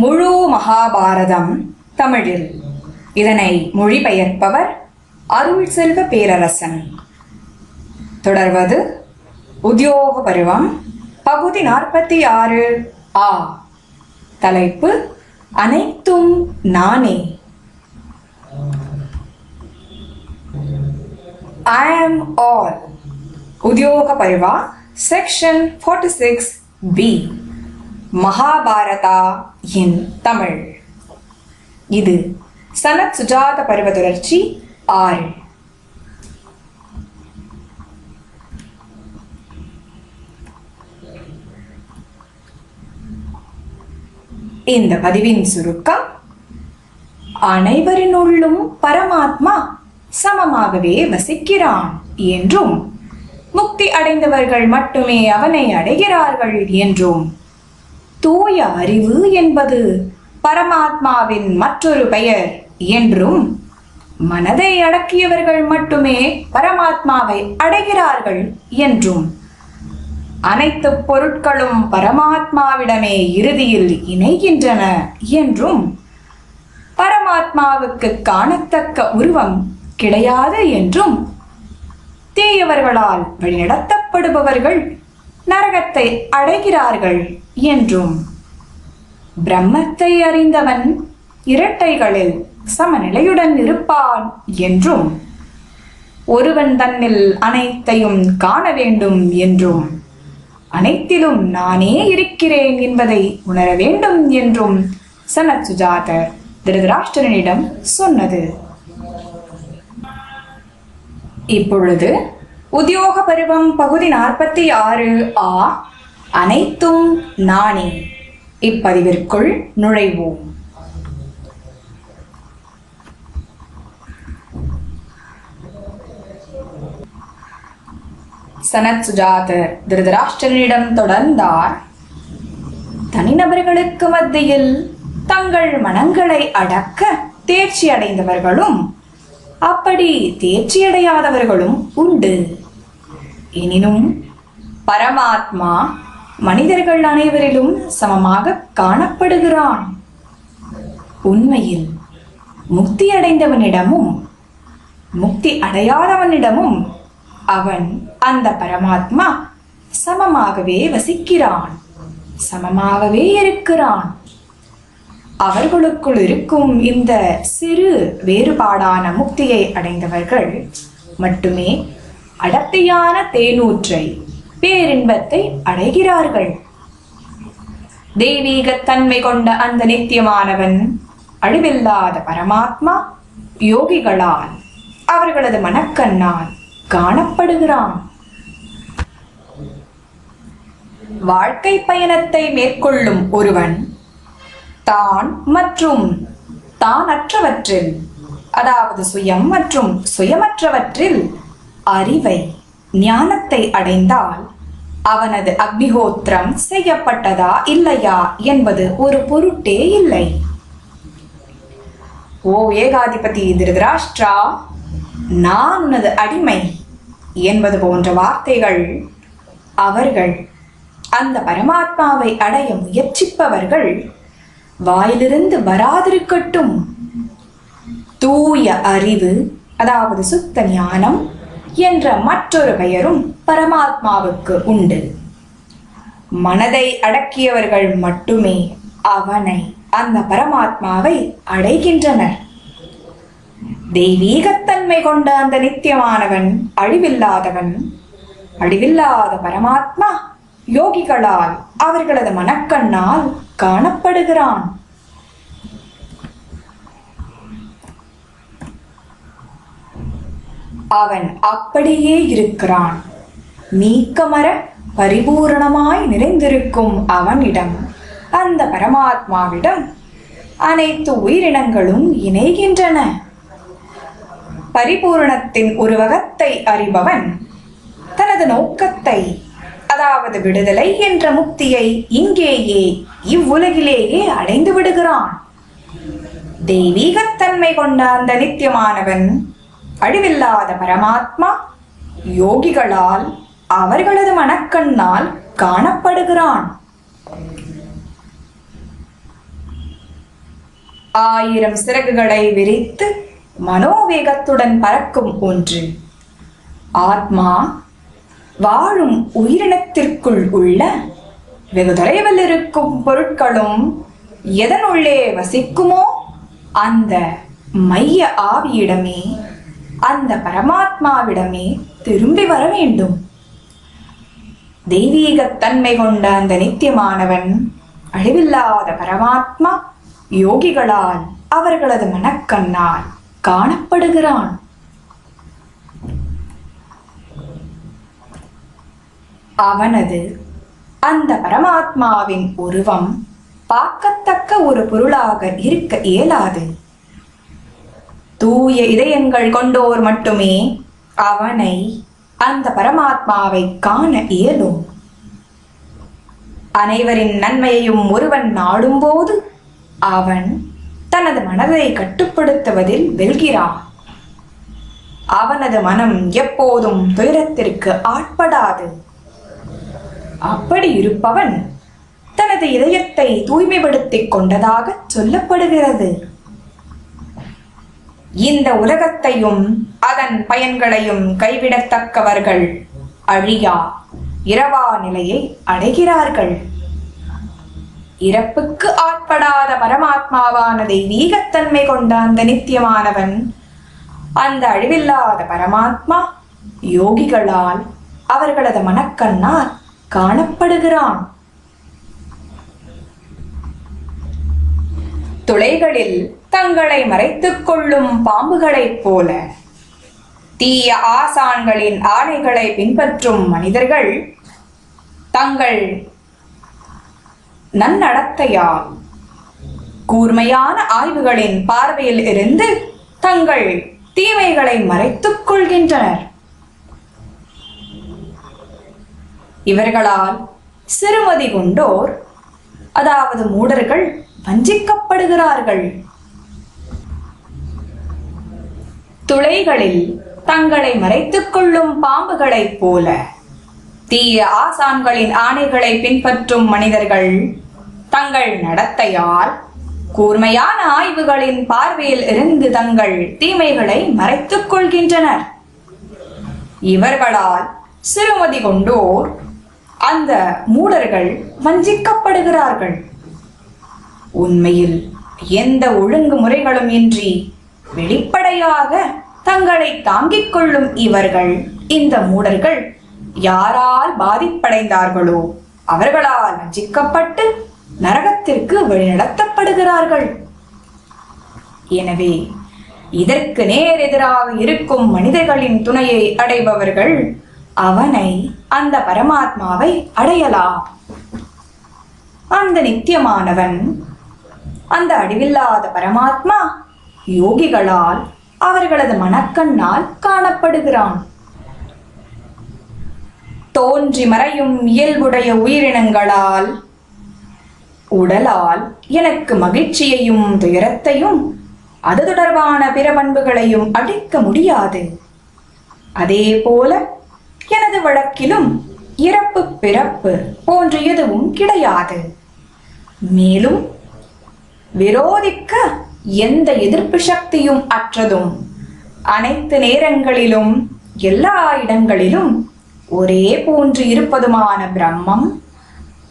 முழு மகாபாரதம் தமிழில். இதனை மொழிபெயர்ப்பவர் அருள் செல்வ பேரரசன். தொடர்வது உத்தியோக பருவம் பகுதி நாற்பத்தி ஆறு ஆ. தலைப்பு அனைத்தும் நானே ஐ ஆம் all Udyoga Parva section 46 B Mahabharata in Tamil. இது சனத் சுஜாத பருவ தொடர்ச்சி ஆறு. இந்த பதிவின் சுருக்கம் அனைவரினுள்ளும் பரமாத்மா சமமாகவே வசிக்கிறான் என்றும் முக்தி அடைந்தவர்கள் மட்டுமே அவனை அடைகிறார்கள் என்றும் தூய அறிவு என்பது பரமாத்மாவின் மற்றொரு பெயர் என்றும் மனதை அடக்கியவர்கள் மட்டுமே பரமாத்மாவை அடைகிறார்கள் என்றும். அனைத்து பொருட்களும் பரமாத்மாவிடமே இறுதியில் இணைகின்றன என்றும். பரமாத்மாவுக்கு காணத்தக்க உருவம் கிடையாது என்றும். தீயவர்களால் வழிநடத்தப்படுபவர்கள் நரகத்தை அடைகிறார்கள் என்றும். பிரம்மத்தை அறிந்தவன் இரட்டைகளில் சமநிலையுடன் இருப்பான் என்றும். ஒருவன் தன்னில் அனைத்தையும் காண வேண்டும் என்றும். அனைத்திலும் நானே இருக்கிறேன் என்பதை உணர வேண்டும் என்றும் சனத் சுஜாதர் திருதராஷ்டிரனிடம் சொன்னது. இப்பொழுது உத்தியோக பருவம் பகுதி நாற்பத்தி ஆறு ஆ அனைத்தும் நானே. இப்பதிவிற்குள் நுழைவோம். சனத் சுஜாதர் திருதராஷ்டிரனிடம் தொடர்ந்தார். தனிநபர்களுக்கு மத்தியில் தங்கள் மனங்களை அடக்க தேர்ச்சி அடைந்தவர்களும் அப்படி தேர்ச்சியடையாதவர்களும் உண்டு. எனினும் பரமாத்மா மனிதர்கள் அனைவரிலும் சமமாக காணப்படுகிறான். உண்மையில் முக்தி அடைந்தவனிடமும் முக்தி அடையாதவனிடமும் அவன் அந்த பரமாத்மா சமமாகவே வசிக்கிறான் சமமாகவே இருக்கிறான். அவர்களுக்குள் இருக்கும் இந்த சிறு வேறுபாடான முக்தியை அடைந்தவர்கள் மட்டுமே அடர்த்தியான தேனூற்றை பேரின்பத்தை அடைகிறார்கள். தெய்வீகத் தன்மை கொண்ட அந்த நித்தியமானவன் அழிவில்லாத பரமாத்மா யோகிகளால் அவர்களது மனக்கண்ணால் காணப்படுகிறான். வாழ்க்கை பயணத்தை மேற்கொள்ளும் ஒருவன் தான் மற்றும் தானற்றவற்றில் அதாவது சுயம் மற்றும் சுயமற்றவற்றில் அறிவை ஞானத்தை அடைந்தால் அவனது அக்னிஹோத்திரம் செய்யப்பட்டதா இல்லையா என்பது ஒரு பொருட்டே இல்லை. ஓ ஏகாதிபதி திருதராஷ்டிரா நான் உனது அடிமை என்பது போன்ற வார்த்தைகள் அவர்கள் அந்த பரமாத்மாவை அடைய முயற்சிப்பவர்கள் வாயிலிருந்து வராதிருக்கட்டும். தூய அறிவு அதாவது சுத்த ஞானம் என்ற மற்றொரு பெயரும் பரமாத்மாவுக்கு உண்டு. மனதை அடக்கியவர்கள் மட்டுமே அவனை அந்த பரமாத்மாவை அடைகின்றனர். தெய்வீகத்தன்மை கொண்ட அந்த நித்தியமானவன் அழிவில்லாதவன் அழிவில்லாத பரமாத்மா யோகிகளால் அவர்களது மனக்கண்ணால் காணப்படுகிறான். அவன் அப்படியே இருக்கிறான். நீக்கமர பரிபூரணமாய் நிறைந்திருக்கும் அவனிடம் அந்த பரமாத்மாவிடம் அனைத்து உயிரினங்களும் இணைகின்றன. பரிபூரணத்தின் உருவகத்தை அறிபவன் தனது நோக்கத்தை அதாவது விடுதலை என்ற முக்தியை இங்கேயே இவ்வுலகிலேயே அடைந்து விடுகிறான். தெய்வீகத்தன்மை கொண்ட அந்த நித்தியமானவன் அழிவில்லாத பரமாத்மா யோகிகளால் அவர்களது மனக்கண்ணால் காணப்படுகிறான். ஆயிரம் சிறகுகளை விரித்து மனோவேகத்துடன் பறக்கும் ஒன்று. ஆத்மா வாழும் உயிரினத்திற்குள் உள்ள வெகு தொலைவில் இருக்கும் பொருட்களும் எதனுள்ளே வசிக்குமோ அந்த மைய ஆவியிடமே அந்த பரமாத்மாவிடமே திரும்பி வர வேண்டும். தெய்வீகத் தன்மை கொண்ட அந்த நித்தியமானவன் அழிவில்லாத பரமாத்மா யோகிகளால் அவர்களது மனக்கண்ணால் காணப்படுகிறான். அவனது அந்த பரமாத்மாவின் உருவம் பார்க்கத்தக்க ஒரு பொருளாக இருக்க இயலாது. தூய இதயங்கள் கொண்டோர் மட்டுமே அவனை அந்த பரமாத்மாவை காண இயலும். அனைவரின் நன்மையையும் ஒருவன் நாடும்போது அவன் தனது மனதை கட்டுப்படுத்துவதில் வெல்கிறான். அவனது மனம் எப்போதும் துயரத்திற்கு ஆட்படாது. அப்படி இருப்பவன் தனது இதயத்தை தூய்மைப்படுத்திக் கொண்டதாக சொல்லப்படுகிறது. இந்த உலகத்தையும் அதன் பயன்களையும் கைவிடத்தக்கவர்கள் அழியா இரவா நிலையை அடைகிறார்கள். இறப்புக்கு ஆட்படாத பரமாத்மாவான தெய்வீகத்தன்மை கொண்ட அந்த நித்தியமானவன் அந்த அழிவில்லாத பரமாத்மா யோகிகளால் அவர்களது மனக்கண்ணால் காணப்படுகிறான். துளைகளில் தங்களை மறைத்துக் கொள்ளும் பாம்புகளைப் போல. தீய ஆசான்களின் ஆணைகளை பின்பற்றும் மனிதர்கள் தங்கள் நன்னடத்தையால் கூர்மையான ஆய்வுகளின் பார்வையில் இருந்து தங்கள் தீமைகளை மறைத்துக் கொள்கின்றனர். இவர்களால் சிறுமதி கொண்டோர் அதாவது மூடர்கள் வஞ்சிக்கப்படுகிறார்கள். துளைகளில் தங்களை மறைத்துக் கொள்ளும் பாம்புகளைப் போல. தீய ஆசான்களின் ஆணைகளை பின்பற்றும் மனிதர்கள் தங்கள் நடத்தையால் கூர்மையான ஆய்வுகளின் பார்வையில் இருந்து தங்கள் தீமைகளை மறைத்துக் கொள்கின்றனர். இவர்களால் சிறுமதி கொண்டோர் அந்த மூடர்கள் வஞ்சிக்கப்படுகிறார்கள். உண்மையில் எந்த ஒழுங்கு முறைகளும் இன்றி வெளிப்படையாக தங்களை தாங்கிக் கொள்ளும் இவர்கள் இந்த மூடர்கள் யாரால் பாதிப்படைந்தார்களோ அவர்களால் வஞ்சிக்கப்பட்டு நரகத்திற்கு வழிநடத்தப்படுகிறார்கள். எனவே இதற்கு நேர் எதிராக இருக்கும் மனிதர்களின் துணையை அடைபவர்கள் அவனை அந்த பரமாத்மாவை அடையலாம். அந்த நித்தியமானவன் அந்த அடிவில்லாத பரமாத்மா யோகிகளால் அவர்களது மனக்கண்ணால் காணப்படுகிறான். தோன்றி மறையும் இயல்புடைய உயிரினங்களால் உடலால் எனக்கு மகிழ்ச்சியையும் துயரத்தையும் அது தொடர்பான பிற பண்புகளையும் அடிக்க முடியாது. அதே போல எனது வழக்கிலும் இறப்பு பிறப்பு போன்ற எதுவும் கிடையாது. மேலும் விரோதிக்க எந்த எதிர்ப்பு சக்தியும் அற்றதும். அனைத்து நேரங்களிலும் எல்லா இடங்களிலும் ஒரே போன்று இருப்பதுமான பிரம்மம்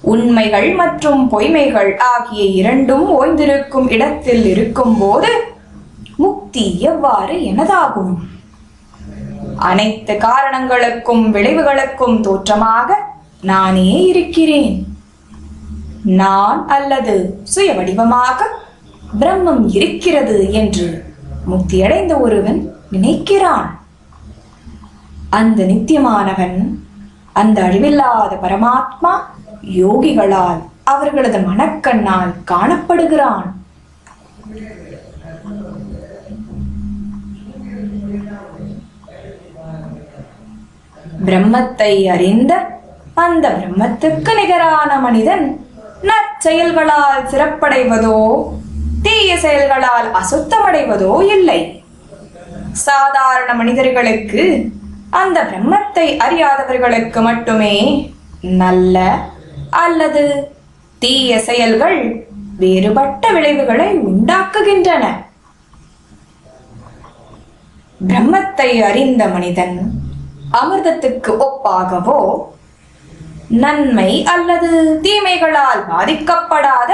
உண்மைகள் மற்றும் பொய்மைகள் ஆகிய இரண்டும் ஓய்ந்திருக்கும் இடத்தில் இருக்கும்போது முக்தி எவ்வாறு எனதாகும்? அனைத்து காரணங்களுக்கும் விளைவுகளுக்கும் தோற்றமாக நானே இருக்கிறேன். நான் அல்லது சுய வடிவமாக பிரம்மம் இருக்கிறது என்று முக்தியடைந்த ஒருவன் நினைக்கிறான். அந்த நித்தியமானவன் அந்த அழிவில்லாத பரமாத்மா யோகிகளால் அவர்களது மனக்கண்ணால் காணப்படுகிறான். பிரம்மத்தை அறிந்த அந்த பிரம்மத்துக்கு நிகரான மனிதன் நற்செயல்களால் சிறப்படைவதோ தீய செயல்களால் அசுத்தமடைவதோ இல்லை. சாதாரண மனிதர்களுக்கு அந்த பிரம்மத்தை அறியாதவர்களுக்கு மட்டுமே நல்ல அல்லது தீய செயல்கள் வேறுபட்ட விளைவுகளை உண்டாக்குகின்றன. பிரம்மத்தை அறிந்த மனிதன் அமிர்தத்துக்கு ஒப்பாகவோ நன்மை அல்லது தீமைகளால் பாதிக்கப்படாத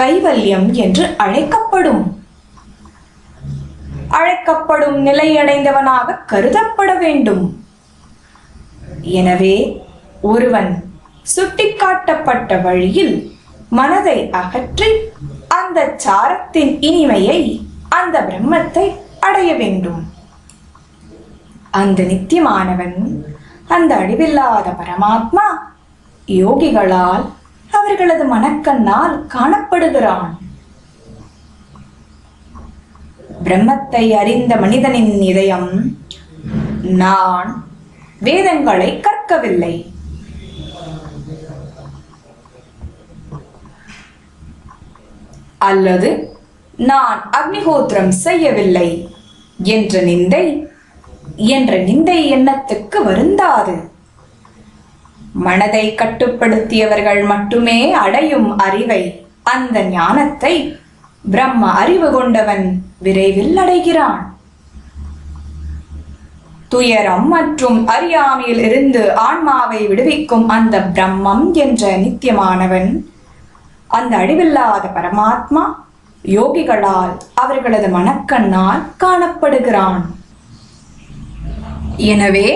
கைவல்யம் என்று அழைக்கப்படும். அழைக்கப்படும் நிலையடைந்தவனாக கருதப்பட வேண்டும். எனவே ஒருவன் சுட்டிக்காட்டப்பட்ட வழியில் மனதை அகற்றி அந்த சாரத்தின் இனிமையை அந்த பிரம்மத்தை அடைய வேண்டும். அந்த நித்தியமானவன் அந்த அழிவில்லாத பரமாத்மா யோகிகளால் அவர்களது மனக்கண்ணால் காணப்படுகிறான். பிரம்மத்தை அறிந்த மனிதனின் இதயம் நான் வேதங்களை கற்கவில்லை. அல்லது நான் அக்னிஹோத்திரம் செய்யவில்லை என்ற நிந்தை என்ற நிந்தை எண்ணத்துக்கு வருந்தாது. மனதை கட்டுப்படுத்தியவர்கள் மட்டுமே அடையும் அறிவை அந்த ஞானத்தை பிரம்ம அறிவு கொண்டவன் விரைவில் அடைகிறான். துயரம் மற்றும் அறியாமையில் இருந்து ஆன்மாவை விடுவிக்கும் அந்த பிரம்மம் என்ற நித்தியமானவன் அந்த அழிவில்லாத பரமாத்மா யோகிகளால் அவர்களது மனக்கண்ணால் காணப்படுகிறான். எனவே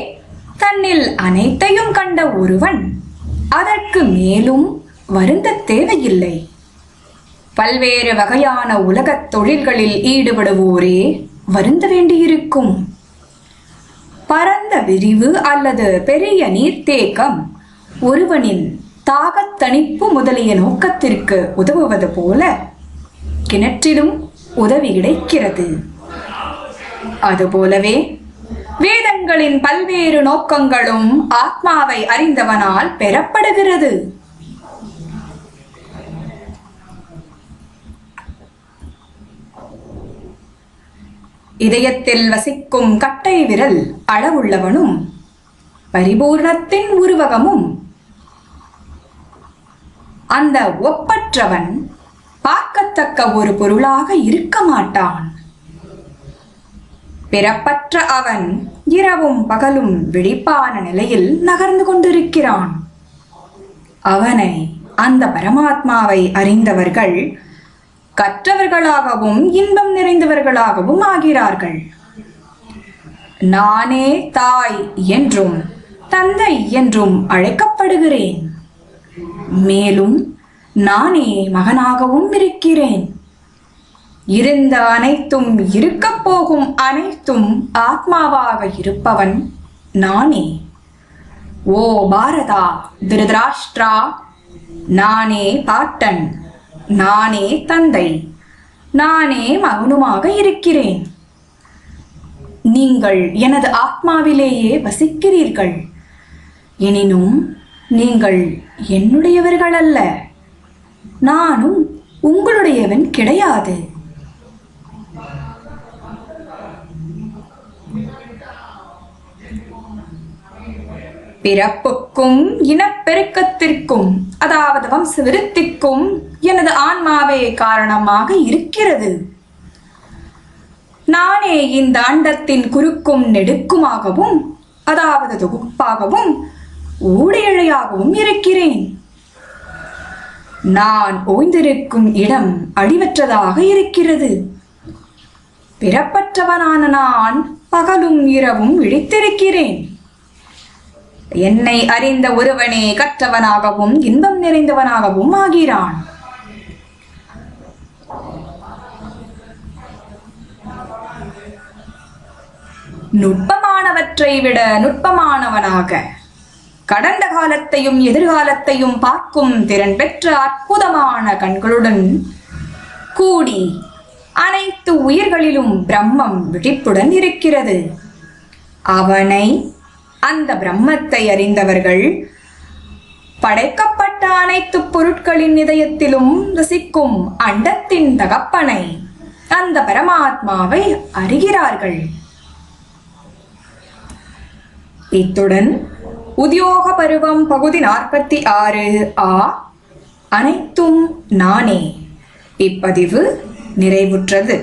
தன்னில் அனைத்தையும் கண்ட ஒருவன் அதற்கு மேலும் வருந்த தேவையில்லை. பல்வேறு வகையான உலகத் தொழில்களில் ஈடுபடுவோரே வருந்த வேண்டியிருக்கும். பரந்த விரிவு அல்லது பெரிய நீர்த்தேக்கம் ஒருவனின் தாகத்தணிப்பு முதலிய நோக்கத்திற்கு உதவுவது போல கிணற்றிலும் உதவி கிடைக்கிறது. அதுபோலவே வேதங்களின் பல்வேறு நோக்கங்களும் ஆத்மாவை அறிந்தவனால் பெறப்படுகிறது. இதயத்தில் வசிக்கும் கட்டை விரல் அளவுள்ளவனும் பரிபூர்ணத்தின் உருவகமும். அந்த ஒப்பற்றவன் பார்க்கத்தக்க ஒரு பொருளாக இருக்க மாட்டான். பிறப்பற்ற அவன் இரவும் பகலும் விழிப்பான நிலையில் நகர்ந்து கொண்டிருக்கிறான். அவனை அந்த பரமாத்மாவை அறிந்தவர்கள் கற்றவர்களாகவும் இன்பம் நிறைந்தவர்களாகவும் ஆகிறார்கள். நானே தாய் என்றும் தந்தை என்றும் அழைக்கப்படுகிறேன். மேலும் நானே மகனாகவும் இருக்கிறேன். இருந்த அனைத்தும் இருக்கப் போகும் அனைத்தும் ஆத்மாவாக இருப்பவன் நானே. ஓ பாரதா திருதராஷ்டிரா நானே பாட்டன் நானே தந்தை நானே மகனுமாக இருக்கிறேன். நீங்கள் எனது ஆத்மாவிலேயே வசிக்கிறீர்கள். எனினும் நீங்கள் என்னுடையவர்கள் அல்ல நானும் உங்களுடையவன் கிடையாது. பிறப்புக்கும் இனப்பெருக்கத்திற்கும் அதாவது வம்ச விருத்திக்கும் எனது ஆன்மாவே காரணமாக இருக்கிறது. நானே இந்த அண்டத்தின் குறுக்கும் நெடுக்குமாகவும் அதாவது தொகுப்பாகவும் ஊடையழையாகவும் இருக்கிறேன். நான் ஓய்ந்திருக்கும் இடம் அழிவற்றதாக இருக்கிறது. பிறப்பற்றவனான நான் பகலும் இரவும் விழித்திருக்கிறேன். என்னை அறிந்த ஒருவனே கற்றவனாகவும் இன்பம் நிறைந்தவனாகவும் ஆகிறான். நுட்பமானவற்றை விட நுட்பமானவனாக கடந்த காலத்தையும் எதிர்காலத்தையும் பார்க்கும் திறன் பெற்ற அற்புதமான கண்களுடன் கூடி அனைத்து உயிர்களிலும் பிரம்மம் விழிப்புடன் இருக்கிறது. அவனை அந்த பிரம்மத்தை அறிந்தவர்கள் படைக்கப்பட்ட அனைத்து பொருட்களின் இதயத்திலும் ரசிக்கும் அண்டத்தின் தகப்பனை அந்த பரமாத்மாவை அறிகிறார்கள். இத்துடன் உத்தியோக பருவம் பகுதி நாற்பத்தி ஆறு ஆ அனைத்தும் நானே. இப்பதிவு நிறைவுற்றது.